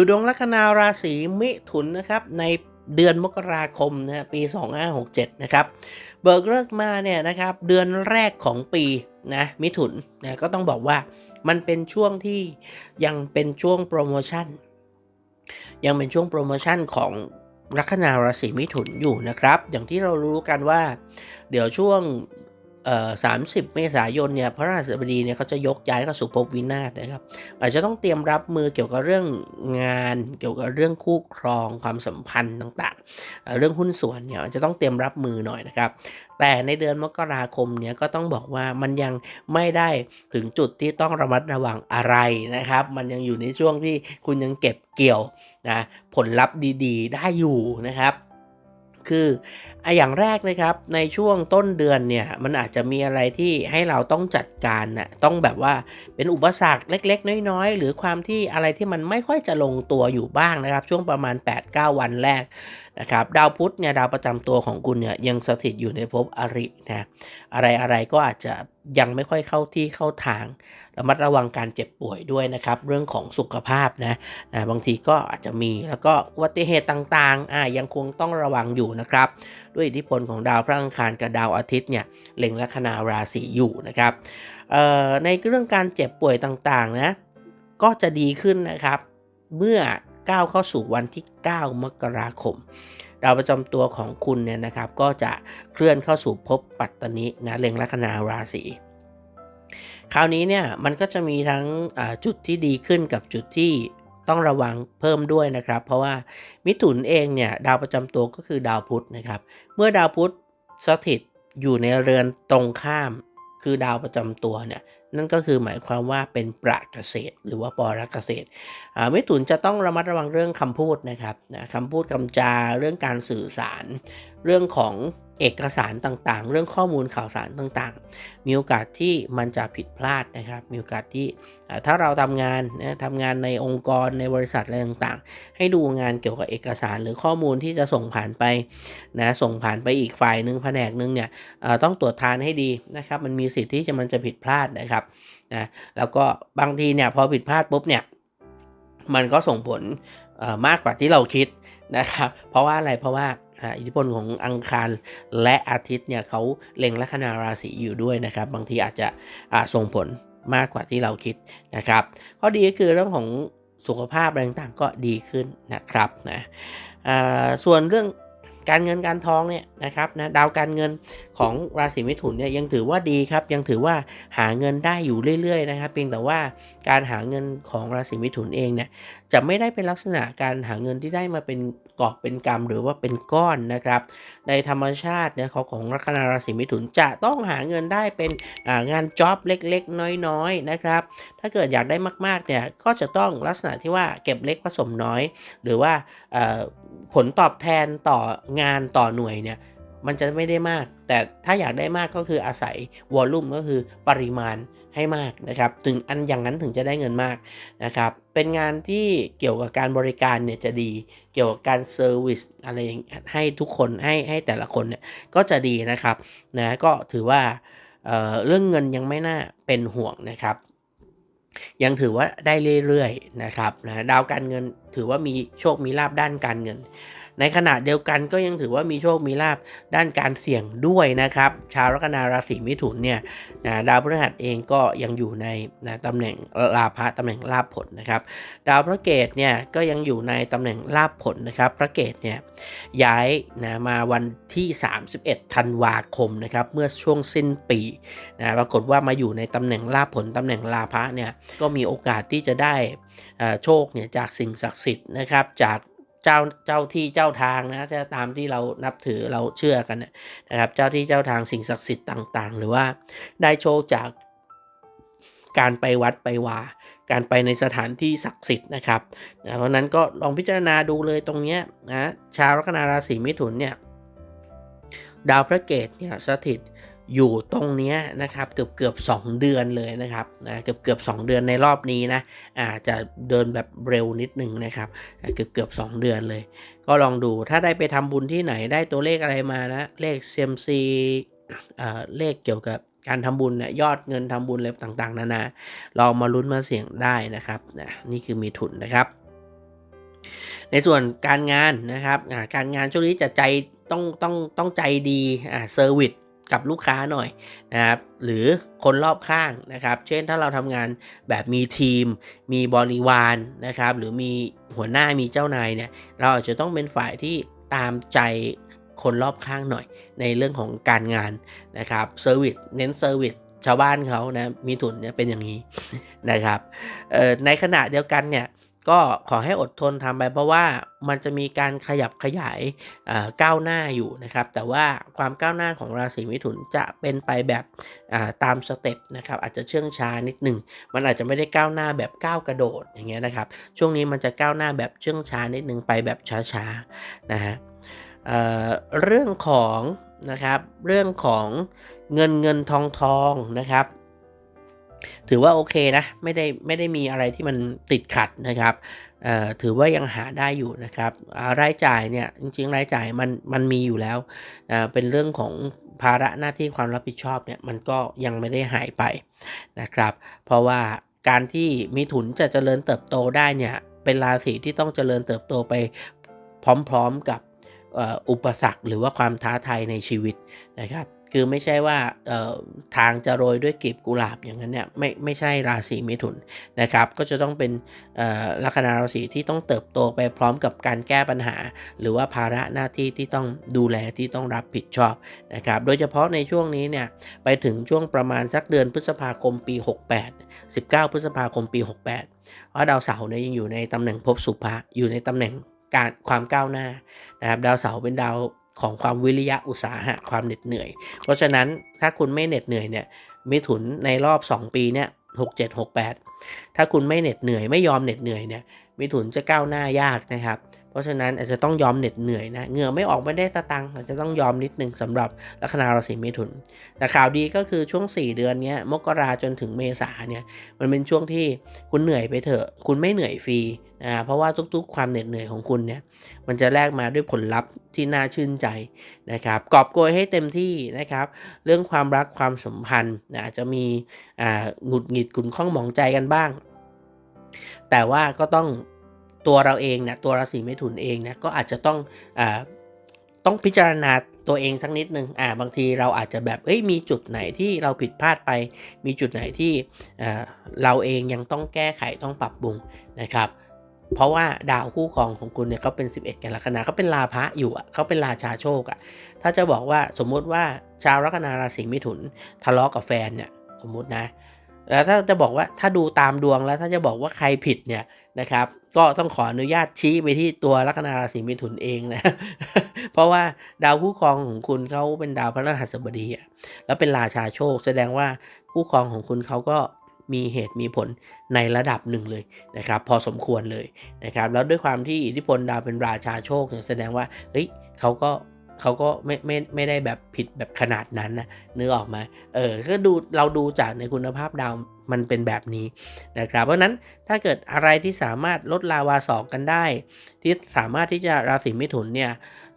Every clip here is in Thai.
ดูดวงลัคนาราศีมิถุนนะครับในเดือนมกราคมนะปี 2567 นะครับ เบิกเลิกมาเนี่ยนะครับเดือนแรกของปีนะมิถุนนะก็ต้องบอกว่ามันเป็นช่วงที่ยังเป็นช่วงโปรโมชั่น ยังเป็นช่วงโปรโมชั่นของลัคนาราศีมิถุนอยู่นะครับ อย่างที่เรารู้กันว่า เดี๋ยวช่วง 30เมษายนเนี่ยพระราชบดีเนี่ยเขาจะยกย้ายเข้าสู่ภพวินาศนะครับ อาจจะต้องเตรียมรับมือเกี่ยวกับเรื่องงาน เกี่ยวกับเรื่องคู่ครองความสัมพันธ์ต่างๆเอ่อเรื่องหุ้นส่วนเนี่ยอาจจะต้องเตรียมรับมือหน่อยนะครับ แต่ในเดือนมกราคมเนี่ยก็ต้องบอกว่ามันยังไม่ได้ถึงจุดที่ต้องระมัดระวังอะไรนะครับ มันยังอยู่ในช่วงที่คุณยังเก็บเกี่ยวนะผลลัพธ์ดี ๆ ได้อยู่นะครับ คืออย่างแรกนะครับในช่วงต้นเดือนเนี่ยมันอาจจะมีอะไรที่ให้เราต้องจัดการนะต้องแบบว่าเป็นอุปสรรคเล็ก ๆ น้อย ๆ หรือความที่อะไรที่มันไม่ค่อยจะลงตัวอยู่บ้างนะครับ ช่วงประมาณ 8-9 วันแรก นะครับดาวพุธเนี่ยดาวประจำตัวของคุณเนี่ยยังสถิตอยู่ในภพอรินะอะไรอะไรก็อาจจะยังไม่ค่อยเข้าที่เข้าทางระมัดระวังการเจ็บป่วยด้วยนะครับ เรื่องของสุขภาพนะนะบางทีก็อาจจะมีแล้วก็อุบัติเหตุต่างๆอ่ายังคงต้องระวังอยู่นะครับ ด้วยอิทธิพลของดาวพระอังคารกับดาวอาทิตย์เนี่ยเล็งลัคนาราศีอยู่นะครับเอ่อในเรื่องการเจ็บป่วยต่างๆนะก็จะดีขึ้นนะครับ เมื่อ ก้าวเข้าสู่วันที่ 9 มกราคมดาวประจำตัวของคุณเนี่ยนะครับก็จะเคลื่อนเข้าสู่ภพปัตตนินะเล็งลัคนาราศีคราวนี้เนี่ยมันก็จะมีทั้งจุดที่ดีขึ้นกับจุดที่ต้องระวังเพิ่มด้วยนะครับ เพราะว่ามิถุนเองเนี่ยดาวประจำตัวก็คือดาวพุธนะครับ เมื่อดาวพุธสถิตอยู่ในเรือนตรงข้ามคือดาวประจำตัวเนี่ย นั่นก็คือหมายความว่าเป็นประเกษตร หรือว่าปรเกษตรอ่ามิถุนจะต้องระมัดระวังเรื่องคำพูดนะครับนะคำพูดคำจาเรื่องการสื่อสารเรื่องของเอกสารต่างๆ เรื่องข้อมูลข่าวสารต่างๆ มีโอกาสที่มันจะผิดพลาดนะครับ มีโอกาสที่ถ้าเราทำงานนะทำงานในองค์กรในบริษัทอะไรต่างๆ ให้ดูงานเกี่ยวกับเอกสารหรือข้อมูลที่จะส่งผ่านไปนะส่งผ่านไปอีกฝ่ายหนึ่งแผนกหนึ่งเนี่ยต้องตรวจทานให้ดีนะครับ มันมีสิทธิ์ที่จะมันจะผิดพลาดนะครับนะแล้วก็บางทีเนี่ยพอผิดพลาดปุ๊บเนี่ยมันก็ส่งผลมากกว่าที่เราคิดนะครับ เพราะว่าอะไรเพราะว่า อิทธิพลของอังคารและอาทิตย์เนี่ยเขาเล็งลัคนาราศีอยู่ด้วยนะครับ บางทีอาจจะส่งผลมากกว่าที่เราคิดนะครับ ข้อดีก็คือเรื่องของสุขภาพอะไรต่างๆก็ดีขึ้นนะครับนะส่วนเรื่องการเงินการทองเนี่ยนะครับนะดาวการเงิน ของราศีมิถุนเนี่ยยังถือว่าดีครับ ยังถือว่าหาเงินได้อยู่เรื่อยๆนะครับ เพียงแต่ว่าการหาเงินของราศีมิถุนเองเนี่ยจะไม่ได้เป็นลักษณะการหาเงินที่ได้มาเป็นกอบเป็นกำหรือว่าเป็นก้อนนะครับ ในธรรมชาติเนี่ยของของลัคนาราศีมิถุนจะต้องหาเงินได้เป็นงานจ็อบเล็กๆ น้อยๆนะครับ ถ้าเกิดอยากได้มากๆเนี่ยก็จะต้องลักษณะที่ว่าเก็บเล็กผสมน้อย หรือว่าผลตอบแทนต่องานต่อหน่วยเนี่ย มันจะไม่ได้มาก แต่ถ้าอยากได้มากก็คืออาศัยวอลลุ่มก็คือปริมาณให้มากนะครับ ถึงอันอย่างนั้นถึงจะได้เงินมากนะครับ เป็นงานที่เกี่ยวกับการบริการเนี่ยจะดี เกี่ยวกับการเซอร์วิสอะไรอย่างให้ทุกคนให้ให้แต่ละคนเนี่ยก็จะดีนะครับนะก็ถือว่าเเรื่องเงินยังไม่น่าเป็นห่วงนะครับ ยังถือว่าได้เรื่อยๆนะครับนะดาวการเงินถือว่ามีโชคมีลาบด้านการเงิน ในขณะเดียวกันก็ยังถือว่ามีโชคมีลาบด้านการเสี่ยงด้วยนะครับ ชาวลัคนาราศีมิถุนเนี่ยนะดาวพฤหัสเองก็ยังอยู่ในนะตำแหน่งลาภะตำแหน่งลาภผลนะครับ ดาวพระเกตเนี่ยก็ยังอยู่ในตำแหน่งลาภผลนะครับ พระเกตเนี่ยย้ายนะมาวันที่ 31 ธันวาคมนะครับ เมื่อช่วงสิ้นปีนะปรากฏว่ามาอยู่ในตำแหน่งลาภผลตำแหน่งลาภะเนี่ยก็มีโอกาสที่จะได้โชคเนี่ยจากสิ่งศักดิ์สิทธิ์นะครับจาก เจ้าเจ้าที่เจ้าทางนะตามที่เรานับถือเราเชื่อกันนะครับ เจ้าที่เจ้าทางสิ่งศักดิ์สิทธิ์ต่างๆ หรือว่าได้โชคจากการไปวัดไปวา การไปในสถานที่ศักดิ์สิทธิ์นะครับ เพราะฉะนั้นก็ลองพิจารณาดูเลยตรงเนี้ยนะชาวลัคนาราศีมิถุนเนี่ยดาวพระเกตเนี่ยสถิต อยู่ตรงนี้นะครับเกือบเกือบสองเดือนเลยนะครับนะเกือบเกือบสองเดือนในรอบนี้นะอาจจะเดินแบบเร็วนิดหนึ่งนะครับเกือบเกือบสองเดือนเลย ก็ลองดูถ้าได้ไปทำบุญที่ไหนได้ตัวเลขอะไรมานะเลขเซมซีเลขเกี่ยวกับการทำบุญเนี่ยยอดเงินทำบุญอะไรต่างๆนานาลองมาลุ้นมาเสี่ยงได้นะครับนะนี่คือมีทุนนะครับ ในส่วนการงานนะครับอ่าการงานช่วงนี้จะใจต้องต้องต้องใจดีอ่าเซอร์วิส กับลูกค้าหน่อยนะครับหรือคนรอบข้างนะครับ เช่นถ้าเราทำงานแบบมีทีม มีบริวารนะครับ หรือมีหัวหน้ามีเจ้านายเนี่ยเราอาจจะต้องเป็นฝ่ายที่ตามใจคนรอบข้างหน่อย ในเรื่องของการงานนะครับเซอร์วิสเน้นเซอร์วิสชาวบ้านเขานะมีทุนเนี่ยเป็นอย่างนี้นะครับในขณะเดียวกันเนี่ย ก็ขอให้อดทนทำไปเพราะว่ามันจะมีการขยับขยายก้าวหน้าอยู่นะครับ แต่ว่าความก้าวหน้าของราศีมิถุนจะเป็นไปแบบตามสเต็ปนะครับอาจจะเชื่องช้านิดหนึ่งมันอาจจะไม่ได้ก้าวหน้าแบบก้าวกระโดดอย่างเงี้ยนะครับ ช่วงนี้มันจะก้าวหน้าแบบเชื่องช้านิดหนึ่งไปแบบช้าๆนะฮะเเรื่องของนะครับเรื่องของเงินเงินทองทองนะครับ ถือว่าโอเคนะ ไม่ได้ไม่ได้มีอะไรที่มันติดขัดนะครับถือว่ายังหาได้อยู่นะครับรายจ่ายเนี่ยจริงๆ รายจ่ายมันมันมีอยู่แล้วเป็นเรื่องของภาระหน้าที่ความรับผิดชอบเนี่ยมันก็ยังไม่ได้หายไปนะครับ เพราะว่าการที่มีถุนจะเจริญเติบโตได้เนี่ยเป็นราศีที่ต้องเจริญเติบโตไปพร้อมๆกับอุปสรรคหรือว่าความท้าทายในชีวิตนะครับ คือไม่ใช่ว่าทางจะโรยด้วยกลีบกุหลาบอย่างนั้นเนี่ยไม่ไม่ใช่ราศีมิถุนนะครับ ก็จะต้องเป็นลัคนาราศีที่ต้องเติบโตไปพร้อมกับการแก้ปัญหา หรือว่าภาระหน้าที่ที่ต้องดูแลที่ต้องรับผิดชอบนะครับโดยเฉพาะในช่วงนี้เนี่ยไปถึงช่วงประมาณสักเดือนพฤษภาคมปี 68 19 พฤษภาคมปี 68 เพราะดาวเสาร์เนี่ยยังอยู่ในตำแหน่งภพสุภะอยู่ในตำแหน่งการความก้าวหน้านะครับดาวเสาร์เป็นดาว ของความวิริยะอุตสาหะความเหน็ดเหนื่อย เพราะฉะนั้นถ้าคุณไม่เหน็ดเหนื่อยเนี่ยมิถุนในรอบ 2 ปีเนี่ยหกเจ็ดหกแปดถ้าคุณไม่เหน็ดเหนื่อยไม่ยอมเหน็ดเหนื่อยเนี่ยมิถุนจะก้าวหน้ายากนะครับเราะฉะนั้นอาจจะต้องยอมเหน็ดเหนื่อยนะเหงื่อไม่ออกไม่ได้สตังค์อาจจะต้องยอมนิดนึงสำหรับลัคนาราศีเมถุน แต่ข่าวดีก็คือช่วง 4 เดือนนี้มกราจนถึงเมษาเนี่ยมันเป็นช่วงที่คุณเหนื่อยไปเถอะ คุณไม่เหนื่อยฟรีนะเพราะว่าทุกๆ ความเหน็ดเหนื่อยของคุณเนี่ยมันจะแลกมาด้วยผลลัพธ์ที่น่าชื่นใจนะครับกอบโกยให้เต็มที่นะครับ เรื่องความรักความสัมพันธ์อาจจะมีหงุดหงิดขุนข้องหมองใจกันบ้าง แต่ว่าก็ต้อง ตัวเราเองนะตัวราศีเมถุนเองนะก็อาจจะต้องอต้องพิจารณาตัวเองสักนิดนึงอ่าบางทีเราอาจจะแบบเอ้ยมีจุดไหนที่เราผิดพลาดไป มีจุดไหนที่เราเองยังต้องแก้ไขต้องปรับปรุงนะครับเพราะว่าดาวคู่ครองของคุณเนี่ยเขาเป็น 11 กันลัคนาเขาเป็นลาภะอยู่อะเขาเป็นราชาโชคอะถ้าจะบอกว่าสมมุติว่าชาวลัคนาราศีมิถุนทะเลาะกับแฟนเนี่ยสมมุตินะแล้วถ้าจะบอกว่าถ้าดูตามดวงแล้วถ้าจะบอกว่าใครผิดเนี่ยนะครับ ก็ต้องขออนุญาตชี้ไปที่ตัวลัคนาราศีมิถุนเองนะ เพราะว่าดาวคู่ครองของคุณเขาเป็นดาวพระรหัสบดีอะแล้วเป็นราชาโชค แสดงว่าคู่ครองของคุณเขาก็มีเหตุมีผลในระดับหนึ่งเลยนะครับ พอสมควรเลยนะครับ แล้วด้วยความที่อิทธิพลดาวเป็นราชาโชคเนี่ยแสดงว่าเฮ้ยเขาก็ เขาก็ไม่ไม่ไม่ได้แบบผิดแบบขนาดนั้นนะนึกออกมาเออก็ดูเราดูจากในคุณภาพดาวมันเป็นแบบนี้นะครับ เพราะนั้นถ้าเกิดอะไรที่สามารถลดลาวาสอกกันได้ ที่สามารถที่จะราศีมิถุนเนี่ย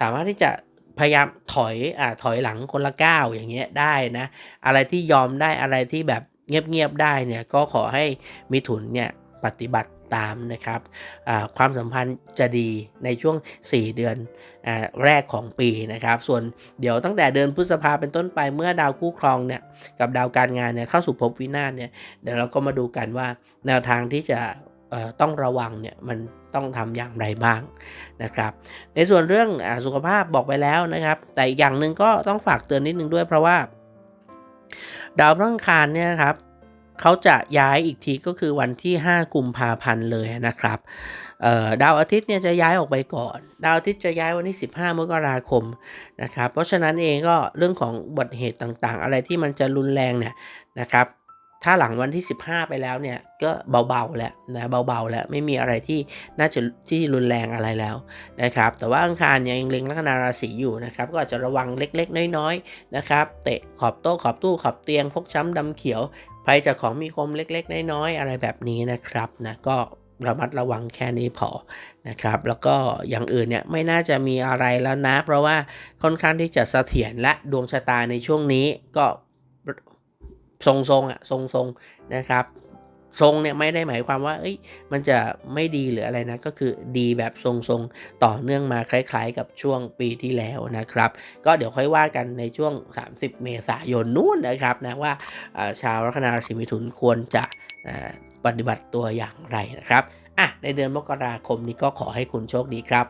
สามารถที่จะพยายามถอยอ่าถอยหลังคนละก้าวอย่างเงี้ยได้นะ อะไรที่ยอมได้อะไรที่แบบเงียบๆได้เนี่ยก็ขอให้มิถุนเนี่ยปฏิบัติ ตามนะครับความสัมพันธ์จะดีในช่วง 4 เดือนอแรกของปีนะครับ ส่วนเดี๋ยวตั้งแต่เดือนพฤษภาเป็นต้นไปเมื่อดาวคู่ครองเนี่ยกับดาวการงานเนี่ยเข้าสู่ภพวินาศเนี่ยเดี๋ยวเราก็มาดูกันว่าแนวทางที่จะต้องระวังเนี่ยมันต้องทำอย่างไรบ้างนะครับ ในส่วนเรื่องอสุขภาพบอกไปแล้วนะครับ แต่อย่างหนึ่งก็ต้องฝากเตือนนิดนึงด้วยเพราะว่า ดาวพฤหัสเนี่ยครับ เขาจะย้ายอีกทีก็คือวันที่ 5 กุมภาพันธ์เลยนะครับดาวอาทิตย์เนี่ยจะย้ายออกไปก่อน ดาวอาทิตย์จะย้ายวันที่ 15 มกราคมนะครับเพราะฉะนั้นเองก็เรื่องของบทเหตุต่างๆ อะไรที่มันจะรุนแรงเนี่ยนะครับถ้าหลังวันที่ 15 ไปแล้วเนี่ยก็เบาๆแล้วนะเบาๆแล้วไม่มีอะไรที่น่าจะที่รุนแรงอะไรแล้วนะครับแต่ว่าอังคารยังเล็งลัคนาราศีอยู่นะครับก็อาจจะระวังเล็กๆ น้อยๆนะครับเตะขอบโต๊ะขอบตู้ขอบเตียงฟกช้ำดำเขียว ไปจากของมีคมเล็กๆ น้อยๆอะไรแบบนี้นะครับนะก็ระมัดระวังแค่นี้พอนะครับ แล้วก็อย่างอื่นเนี่ยไม่น่าจะมีอะไรแล้วนะ เพราะว่าค่อนข้างที่จะเสถียรและดวงชะตาในช่วงนี้ก็ทรงๆอะทรงๆนะครับ ทรงเนี่ยไม่ได้หมายความว่า เอ้ย มันจะไม่ดีหรืออะไรนะ ก็คือดีแบบทรงๆ ต่อเนื่องมาคล้าย ๆ กับช่วงปีที่แล้วนะครับ ก็เดี๋ยวค่อยว่ากันในช่วง 30 เมษายนนู่นนะครับนะว่าชาวลัคนาราศีมิถุนควรจะปฏิบัติตัวอย่างไรนะครับ อะ ในเดือนมกราคมนี้ก็ขอให้คุณโชคดีครับ